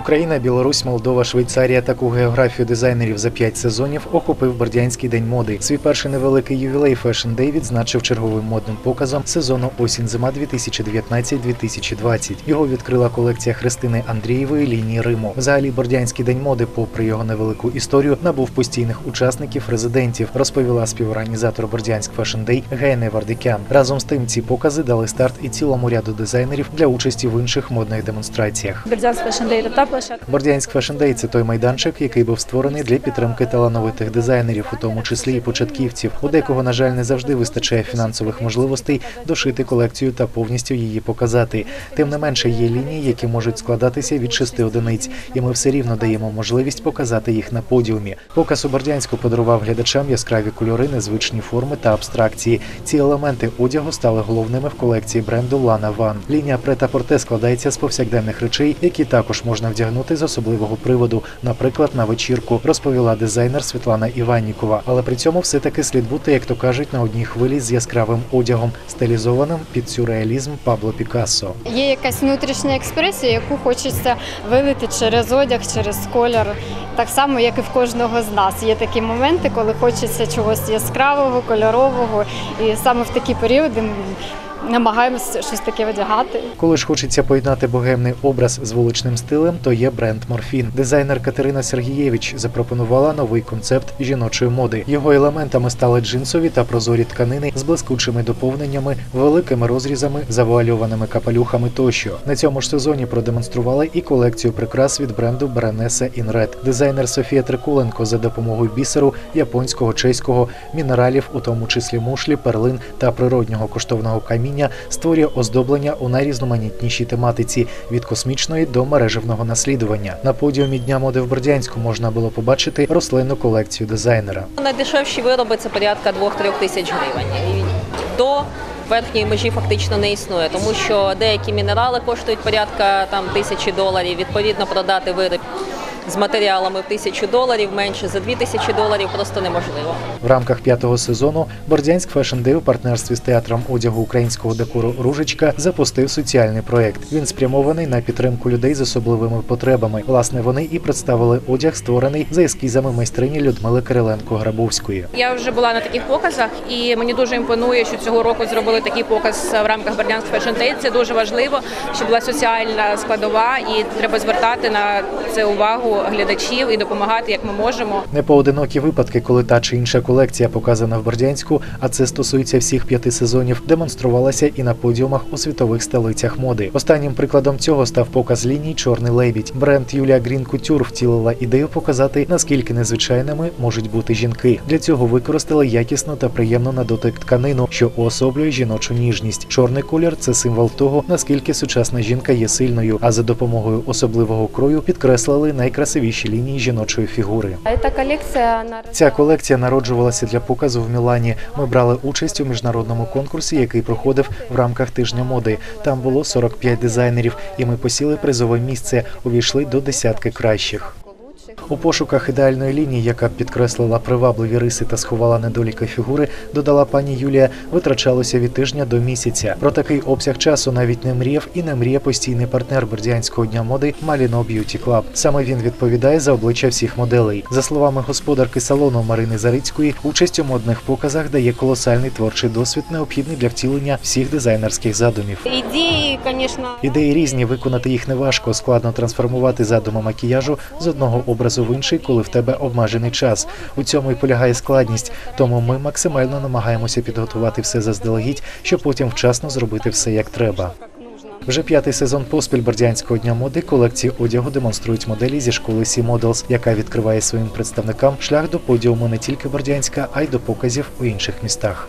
Україна, Білорусь, Молдова, Швейцарія таку географію дизайнерів за п'ять сезонів охопив Бердянський день моди. Свій перший невеликий ювілей Fashion Day відзначив черговим модним показом сезону осінь-зима 2019-2020. Його відкрила колекція Христини Андрієвої лінії Риму. Взагалі, Бердянський день моди, попри його невелику історію, набув постійних учасників резидентів, розповіла співорганізатор Бердянськ Fashion Day Гейне Вардикян. Разом з тим, ці покази дали старт і цілому ряду дизайнерів для участі в інших модних демонстраціях. Бердянськ Fashion Day – та площадка. Бордянськ Fashion це той майданчик, який був створений для підтримки талановитих дизайнерів, у тому числі і початківців. У декого, на жаль, не завжди вистачає фінансових можливостей дошити колекцію та повністю її показати. Тим не менше, є лінії, які можуть складатися від шести одиниць, і ми все рівно даємо можливість показати їх на подіумі. Показ у Бордянську подарував глядачам яскраві кольори, незвичні форми та абстракції. Ці елементи одягу стали головними в колекції бренду Lana Van. Лінія Прета-Порте складається з повсякденних речей, які також можна вдягнути з особливого приводу, наприклад, на вечірку, розповіла дизайнер Світлана Іваннікова. Але при цьому все таки слід бути, як то кажуть, на одній хвилі з яскравим одягом, стилізованим під сюрреалізм Пабло Пікассо. Є якась внутрішня експресія, яку хочеться вилити через одяг, через колір. Так само, як і в кожного з нас. Є такі моменти, коли хочеться чогось яскравого, кольорового, і саме в такі періоди намагаємося щось таке одягати. Коли ж хочеться поєднати богемний образ з вуличним стилем, то є бренд Морфін. Дизайнер Катерина Сергієвич запропонувала новий концепт жіночої моди. Його елементами стали джинсові та прозорі тканини з блискучими доповненнями, великими розрізами, завуальованими капелюхами тощо. На цьому ж сезоні продемонстрували і колекцію прикрас від бренду Беренеса Інред. Дизайнер Софія Трикуленко за допомогою бісеру, японського, чеського, мінералів, у тому числі мушлі, перлин та природнього коштовного каміння, створює оздоблення у найрізноманітнішій тематиці від космічної до мережевного наслідування. На подіумі дня моди в Бердянську можна було побачити рослинну колекцію дизайнера. Найдешевші вироби це порядка 2-3 тисяч гривень. До верхньої межі фактично не існує, тому що деякі мінерали коштують порядка там тисячі доларів. Відповідно, продати виріб з матеріалами в тисячу доларів менше за дві тисячі доларів просто неможливо. В рамках п'ятого сезону Бордянськ Fashion Day у партнерстві з театром одягу українського декору Ружечка запустив соціальний проект. Він спрямований на підтримку людей з особливими потребами. Власне, вони і представили одяг, створений за ескізами майстрині Людмили Кириленко Грабовської. Я вже була на таких показах, і мені дуже імпонує, що цього року зробили такий показ в рамках Бердянськ Fashion Day. Це дуже важливо, щоб була соціальна складова, і треба звертати на це увагу глядачів і допомагати, як ми можемо. Непоодинокі випадки, коли та чи інша колекція показана в Бердянську, а це стосується всіх п'яти сезонів, демонструвалася і на подіумах у світових столицях моди. Останнім прикладом цього став показ ліній Чорний лебідь. Бренд Юлія Грін Кутюр втілила ідею показати, наскільки незвичайними можуть бути жінки. Для цього використали якісну та приємну на дотик тканину, що уособлює жіночу ніжність. Чорний колір це символ того, наскільки сучасна жінка є сильною. А за допомогою особливого крою підкреслили найкрасивіші лінії жіночої фігури. Ця колекція народжувалася для показу в Мілані. Ми брали участь у міжнародному конкурсі, який проходив в рамках тижня моди. Там було 45 дизайнерів, і ми посіли призове місце. Увійшли до десятки кращих. У пошуках ідеальної лінії, яка б підкреслила привабливі риси та сховала недоліки фігури, додала пані Юлія, витрачалося від тижня до місяця. Про такий обсяг часу навіть не мріяв і не мріє постійний партнер Бердянського дня моди Маліно Б'юті Клаб. Саме він відповідає за обличчя всіх моделей. За словами господарки салону Марини Зарицької, участь у модних показах дає колосальний творчий досвід, необхідний для втілення всіх дизайнерських задумів. ідеї, звісно, Ідеї різні, виконати їх неважко, складно трансформувати задуми макіяжу з одного образу в інший, коли в тебе обмежений час. У цьому і полягає складність. Тому ми максимально намагаємося підготувати все заздалегідь, щоб потім вчасно зробити все як треба. Вже п'ятий сезон поспіль Бердянського дня моди колекції одягу демонструють моделі зі школи Сі Models, яка відкриває своїм представникам шлях до подіуму не тільки Бердянська, а й до показів у інших містах.